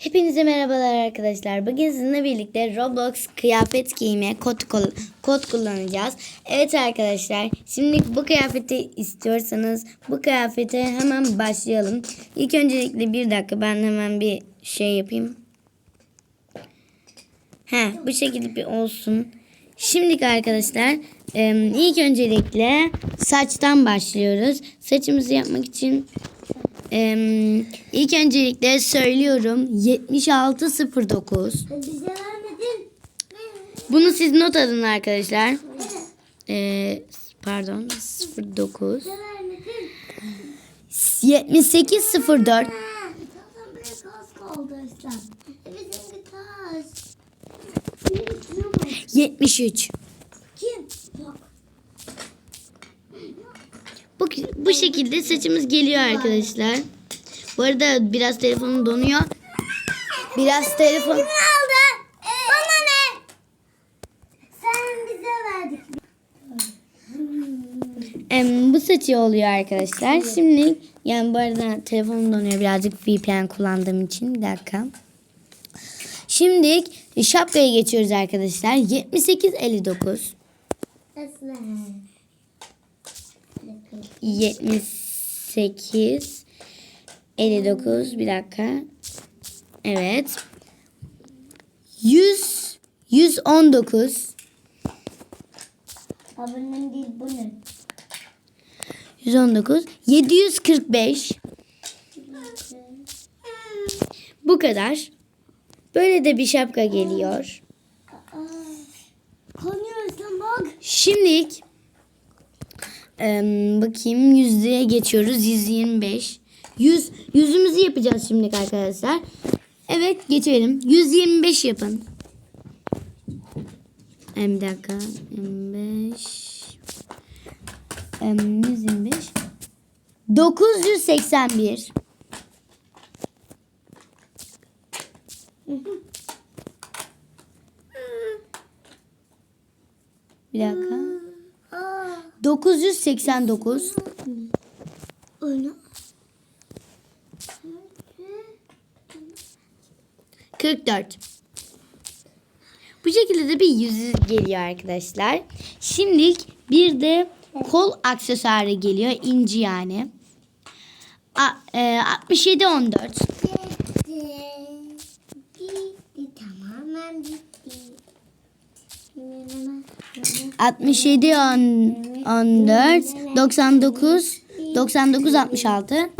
Hepinize merhabalar arkadaşlar. Bugün sizinle birlikte Roblox kıyafet giyme kod, kod kullanacağız. Evet arkadaşlar şimdi bu kıyafeti istiyorsanız bu kıyafete hemen başlayalım. İlk öncelikle bir dakika ben hemen bir şey yapayım. He bu şekilde bir olsun. Şimdi arkadaşlar ilk öncelikle saçtan başlıyoruz. Saçımızı yapmak için ee, ilk öncelikle söylüyorum 7609. Bunu siz not alın arkadaşlar. Ee, pardon 09 7804 73 Bu, şekilde saçımız geliyor arkadaşlar. Bu arada biraz telefonum donuyor. Biraz telefon Kimin aldı? Bana ne? Sen bize verdik. Em, bu saçı oluyor arkadaşlar. Şimdi yani bu arada telefonum donuyor birazcık VPN kullandığım için. Bir dakika. Şimdi şapkaya geçiyoruz arkadaşlar. 7859 Aslan. 78 59 bir dakika. Evet. 100 119 Abinin değil bu ne? 119 745 Bu kadar. Böyle de bir şapka geliyor. Konuyorsun bak. Şimdilik em, bakayım yüzdeye geçiyoruz. 125. 100 yüzümüzü yapacağız şimdilik arkadaşlar. Evet geçelim. 125 yapın. Em, bir dakika. 25. Em, 125. 981. Bir dakika. Aa, 989. oyna. 44. Bu şekilde de bir yüzü geliyor arkadaşlar. Şimdilik bir de kol aksesuarı geliyor. inci yani. A, e, 67 14. Bitti. Bitti. Tamamen bitti. 67 10, 14 99 99 66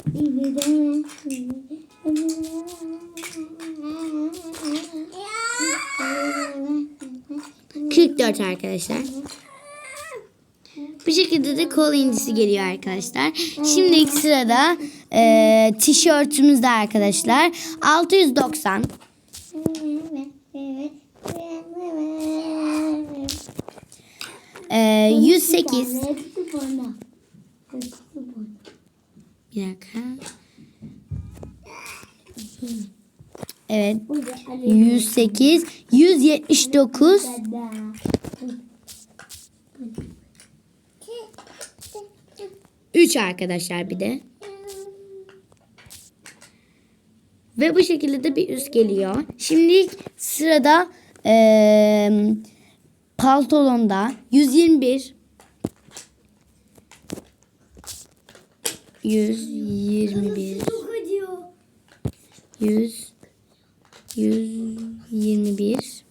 44 arkadaşlar. Bu şekilde de kol incisi geliyor arkadaşlar. Şimdi sırada e, tişörtümüzde arkadaşlar 690 e, 108 bir dakika. Evet 108 179 3 arkadaşlar bir de. Ve bu şekilde de bir üst geliyor. Şimdi sırada eee pantolonda 121 121 Çok acıyor. 100 121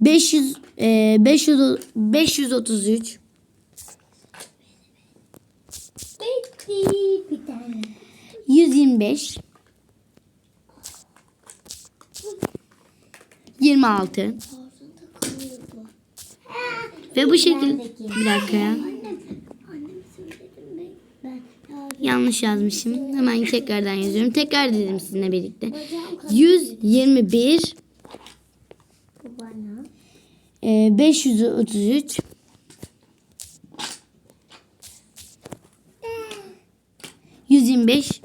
500 e, 500 533 Bitti bir tane. 125 26 Ağzında kalıyor bu. Ve bu şekilde bir dakika ya. Yanlış yazmışım. Hemen tekrardan yazıyorum. Tekrar dedim sizinle birlikte. bacağım 121 bu bana. e, 533 125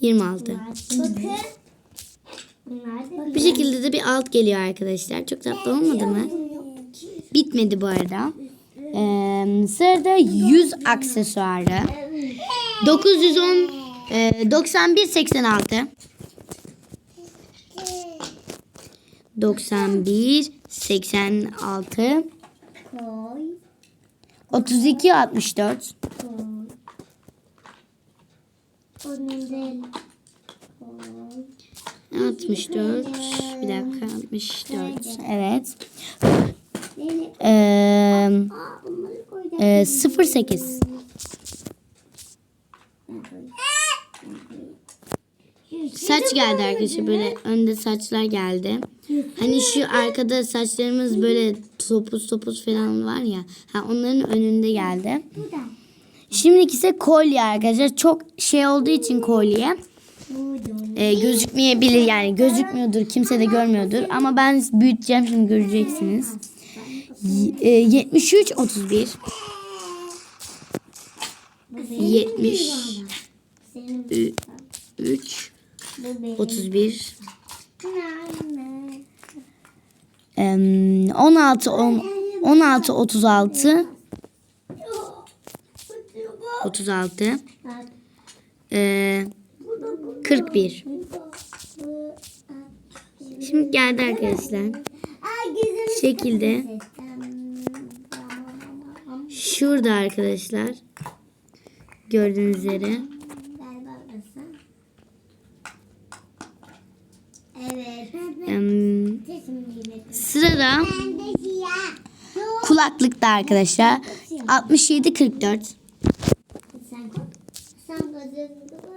26 Bakın. Bu şekilde de bir alt geliyor arkadaşlar. Çok tatlı olmadı mı? Bitmedi bu arada. Ee, sırada 100 aksesuarı. 910 Ee, 91 86 91 86 Koy. 32 64 Koy. Onun değil. Koy. 64 bir dakika 64 evet ee, e, 08 saç geldi arkadaşlar böyle önde saçlar geldi hani şu arkada saçlarımız böyle topuz topuz falan var ya ha onların önünde geldi şimdiki ise kolye arkadaşlar çok şey olduğu için kolye. E, gözükmeyebilir yani gözükmüyordur kimse de görmüyordur ama ben büyüteceğim şimdi göreceksiniz e, 73 31 70 Senin 3 bu benim. 31 Anne. em, 16 on- 16 36 36 Bak. E, Bu da bu. 41 Bu. şimdi geldi arkadaşlar. Şekilde. Şurada arkadaşlar. Gördüğünüz üzere. Gibi. sırada kulaklıkta arkadaşlar. 67 44 Sen sen gözünü kapat.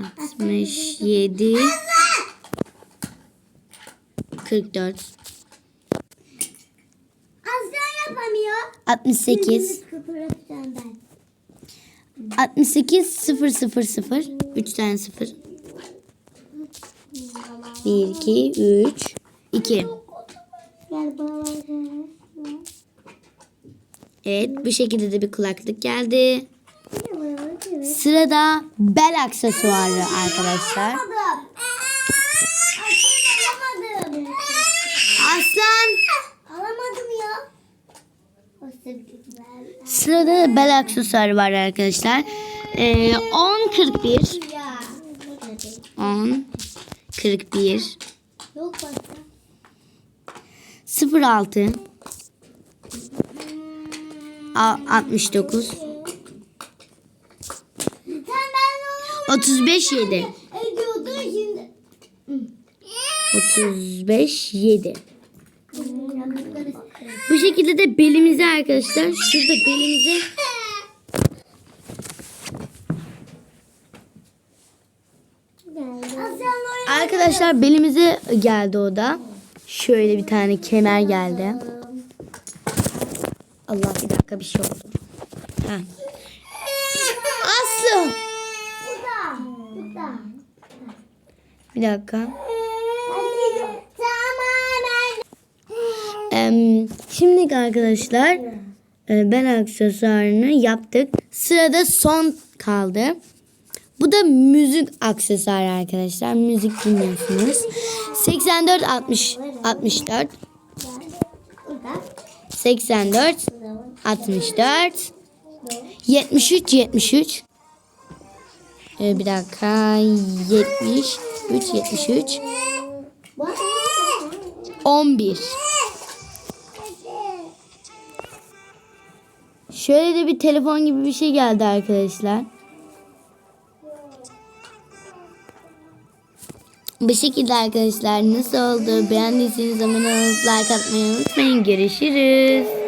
67 44 Aslan yapamıyor. 68 Kıpırdatacağım ben. 68 0 0 0 3 tane 0 1 2 3 2 Gel bana. Evet bu şekilde de bir kulaklık geldi. Sırada bel aksesuarı arkadaşlar. Aslan Alamadım ya. Sırada da bel aksesuarı var arkadaşlar. Ee, 10 41 Ya. 10 41 Yok başka. 06 a- 69 Sen ben 35 7 ediyordun şimdi. 35 7 Bu şekilde de belimize arkadaşlar şurada belimize arkadaşlar belimize geldi o da. Şöyle bir tane kemer geldi. Allah bir dakika bir şey oldu. Ha. Aslı. Bu da. Bu da. Bir dakika. Em, şimdi arkadaşlar e, bel aksesuarını yaptık. Sırada son kaldı. Bu da müzik aksesuarı arkadaşlar. Müzik dinliyorsunuz. 84 60 64 Burada. 84 64 73 73 Ee, bir dakika 73 73 Bak. 11 Şöyle de bir telefon gibi bir şey geldi arkadaşlar. Bu şekilde arkadaşlar nasıl oldu? Beğendiyseniz abone like atmayı unutmayın. Görüşürüz.